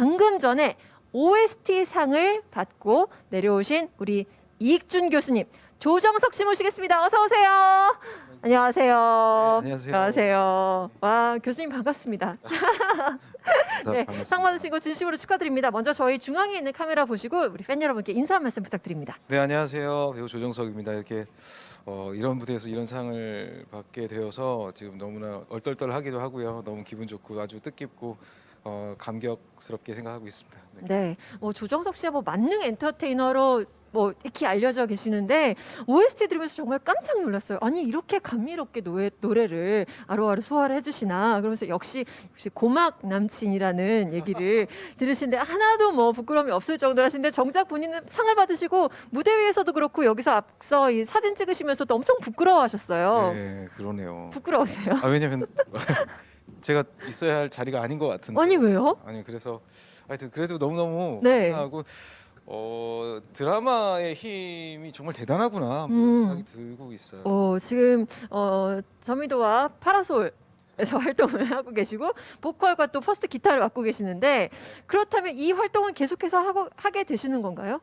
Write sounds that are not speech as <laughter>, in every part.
방금 전에 OST 상을 받고 내려오신 우리 이익준 교수님, 조정석 씨 모시겠습니다. 어서 오세요. 안녕하세요. 네, 안녕하세요. 안녕하세요. 와, 교수님 반갑습니다. <laughs> 네, 네, 반갑습니다. 상 받으시고 진심으로 축하드립니다. 먼저 저희 중앙에 있는 카메라 보시고 우리 팬 여러분께 인사 한 말씀 부탁드립니다. 네 안녕하세요 배우 조정석입니다. 이렇게 어, 이런 무대에서 이런 상을 받게 되어서 지금 너무나 얼떨떨하기도 하고요. 너무 기분 좋고 아주 뜻깊고 어, 감격스럽게 생각하고 있습니다. 네. 네, 뭐 조정석 씨가 뭐 만능 엔터테이너로 뭐 이렇게 알려져 계시는데 OST 들으면서 정말 깜짝 놀랐어요. 아니 이렇게 감미롭게 노래, 노래를 아로아로 소화를 해주시나 그러면서 역시 역시 고막 남친이라는 얘기를 <laughs> 들으시는데 하나도 뭐 부끄러움이 없을 정도로 하시는데 정작 본인은 상을 받으시고 무대 위에서도 그렇고 여기서 앞서 이 사진 찍으시면서도 엄청 부끄러워하셨어요. 네 그러네요. 부끄러우세요? 아 왜냐면 <laughs> 제가 있어야 할 자리가 아닌 것 같은데. 아니 왜요? 아니 그래서 하여튼 그래도 너무 너무 네. 감사하고 어, 드라마의 힘이 정말 대단하구나 뭐 음. 생각이 들고 있어요. 어, 지금 어, 저미도와 파라솔 에서 <laughs> 활동을 하고 계시고 보컬과 또 퍼스트 기타를 맡고 계시는데 그렇다면 이 활동은 계속해서 하고 하게 되시는 건가요?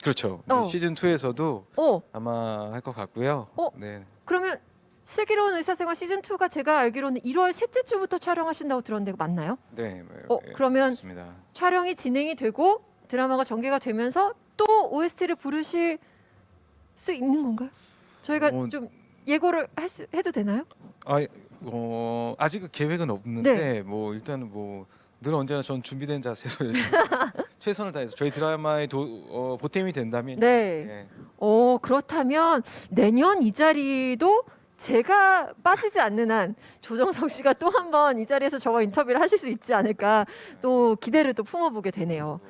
그렇죠. 어. 시즌 2에서도 어 아마 할 것 같고요. 어? 네. 그러면 슬기로운 의사생활 시즌 2가 제가 알기로는 1월 셋째 주부터 촬영하신다고 들었는데 맞나요? 네. 어, 예, 그러면 맞습니다. 촬영이 진행이 되고 드라마가 전개가 되면서 또 OST를 부르실 수 있는 건가요? 저희가 어, 좀 예고를 할 수, 해도 되나요? 아, 어, 아직 계획은 없는데 네. 뭐 일단은 뭐 늘 언제나 전 준비된 자세로 <laughs> 최선을 다해서 저희 드라마에 도, 어, 보탬이 된다면 네. 예. 어, 그렇다면 내년 이 자리도 제가 빠지지 않는 한 조정석 씨가 또 한 번 이 자리에서 저와 인터뷰를 하실 수 있지 않을까 또 기대를 또 품어보게 되네요.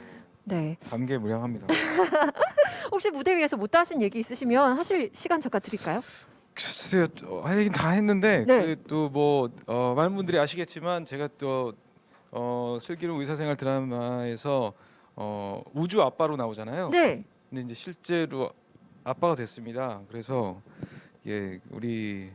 네. 감개 무량합니다. <laughs> 혹시 무대 위에서 못 하신 얘기 있으시면 하실 시간 잠깐 드릴까요? 글쎄요, 어, 할 얘기는 다 했는데 네. 또뭐 어, 많은 분들이 아시겠지만 제가 또 어, 슬기로운 의사생활 드라마에서 어, 우주 아빠로 나오잖아요. 네. 근데 이제 실제로 아빠가 됐습니다. 그래서 예 우리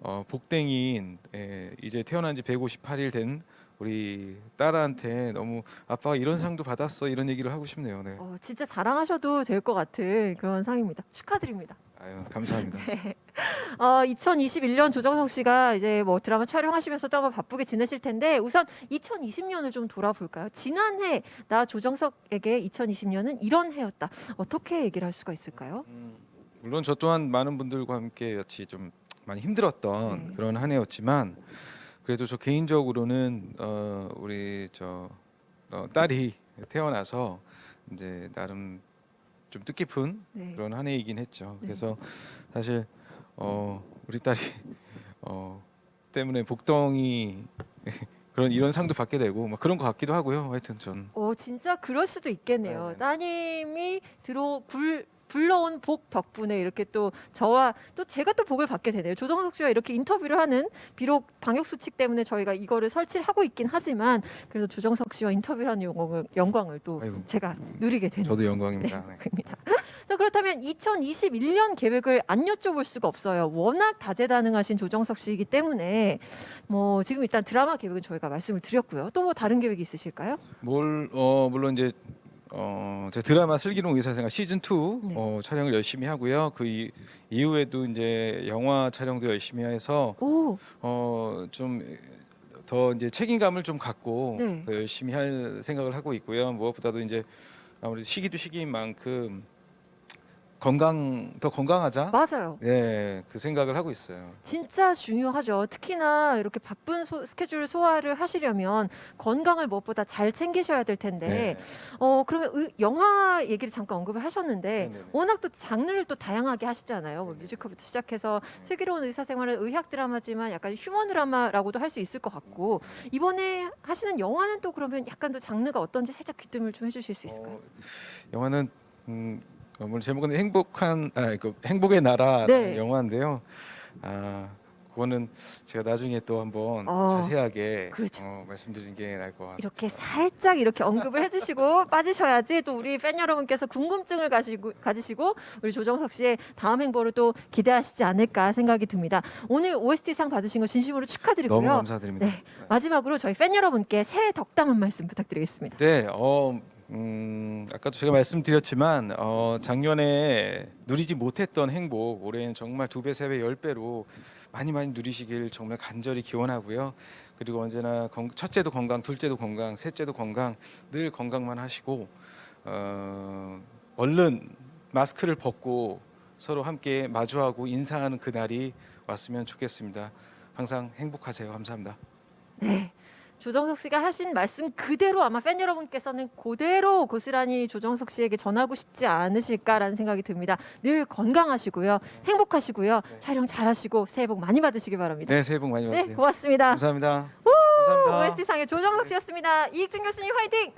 어, 복댕이인 예, 이제 태어난 지 158일 된 우리 딸한테 너무 아빠가 이런 상도 받았어 이런 얘기를 하고 싶네요. 네. 어, 진짜 자랑하셔도 될 것 같은 그런 상입니다. 축하드립니다. 아유 감사합니다. <laughs> 어, 2021년 조정석 씨가 이제 뭐 드라마 촬영하시면서 또 한번 바쁘게 지내실 텐데 우선 2020년을 좀 돌아볼까요? 지난해 나 조정석에게 2020년은 이런 해였다. 어떻게 얘기를 할 수가 있을까요? 음, 물론 저 또한 많은 분들과 함께 같이 좀 많이 힘들었던 네. 그런 한 해였지만 그래도 저 개인적으로는 어, 우리 저 어, 딸이 태어나서 이제 나름 좀 뜻깊은 네. 그런 한 해이긴 했죠. 네. 그래서 사실 어, 우리 딸이 어, 때문에 복덩이 <laughs> 그런 이런 상도 받게 되고 막 그런 것 같기도 하고요. 하여튼 전 어, 진짜 그럴 수도 있겠네요. 네, 네. 따님이 들어 굴 불러온 복 덕분에 이렇게 또 저와 또 제가 또 복을 받게 되네요. 조정석 씨와 이렇게 인터뷰를 하는 비록 방역 수칙 때문에 저희가 이거를 설치를 하고 있긴 하지만 그래도 조정석 씨와 인터뷰를 하는 영광을, 영광을 또 아이고, 제가 누리게 되는 저도 영광입니다. 네. 입니다. <laughs> 자 그렇다면 2021년 계획을 안 여쭤볼 수가 없어요. 워낙 다재다능하신 조정석 씨이기 때문에 뭐 지금 일단 드라마 계획은 저희가 말씀을 드렸고요. 또 뭐 다른 계획이 있으실까요? 뭘 어, 물론 이제 어, 제 드라마 슬기로운 의사생활 시즌 2 네. 어, 촬영을 열심히 하고요. 그 이, 이후에도 이제 영화 촬영도 열심히 해서 오, 어, 좀 더 이제 책임감을 좀 갖고 네. 더 열심히 할 생각을 하고 있고요. 무엇보다도 이제 아무래도 시기도 시기인 만큼 건강 더 건강하자. 맞아요. 네, 그 생각을 하고 있어요. 진짜 중요하죠. 특히나 이렇게 바쁜 소, 스케줄 소화를 하시려면 건강을 무엇보다 잘 챙기셔야 될 텐데, 네. 어 그러면 의- 영화 얘기를 잠깐 언급을 하셨는데, 네네네. 워낙 또 장르를 또 다양하게 하시잖아요. 뭐 뮤지컬부터 시작해서 슬기로운 의사생활은 의학 드라마지만 약간 휴먼 드라마라고도 할 수 있을 것 같고, 이번에 하시는 영화는 또 그러면 약간 또 장르가 어떤지 살짝 귀뜸을 좀 해주실 수 있을까요? 어, 영화는 음, 어, 물론 제목은 행복한 아, 그 행복의 나라 네. 영화인데요. 아, 그거는 제가 나중에 또 한번 어, 자세하게 그렇죠. 어, 말씀드리는 게 나을 것 같아요. 이렇게 살짝 이렇게 언급을 해주시고 <laughs> 빠지셔야지 또 우리 팬 여러분께서 궁금증을 가지고 가지시고 우리 조정석 씨의 다음 행보를 또 기대하시지 않을까 생각이 듭니다. 오늘 OST 상 받으신 거 진심으로 축하드리고요. 너무 감사드립니다. 네. 마지막으로 저희 팬 여러분께 새해 덕담 한 말씀 부탁드리겠습니다. 네, 어, 음, 아까도 제가 말씀드렸지만 어, 작년에 누리지 못했던 행복 올해는 정말 두 배, 세 배, 열 배로 많이 많이 누리시길 정말 간절히 기원하고요. 그리고 언제나 건, 첫째도 건강, 둘째도 건강, 셋째도 건강, 늘 건강만 하시고 어, 얼른 마스크를 벗고 서로 함께 마주하고 인사하는 그 날이 왔으면 좋겠습니다. 항상 행복하세요. 감사합니다. 네. 조정석 씨가 하신 말씀 그대로 아마 팬 여러분께서는 그대로 고스란히 조정석 씨에게 전하고 싶지 않으실까라는 생각이 듭니다. 늘 건강하시고요. 행복하시고요. 네. 촬영 잘하시고 새해 복 많이 받으시기 바랍니다. 네, 새해 복 많이 네, 받으세요. 고맙습니다. 감사합니다. 감사합니다. OST 상의 조정석 씨였습니다. 이익준 교수님 화이팅!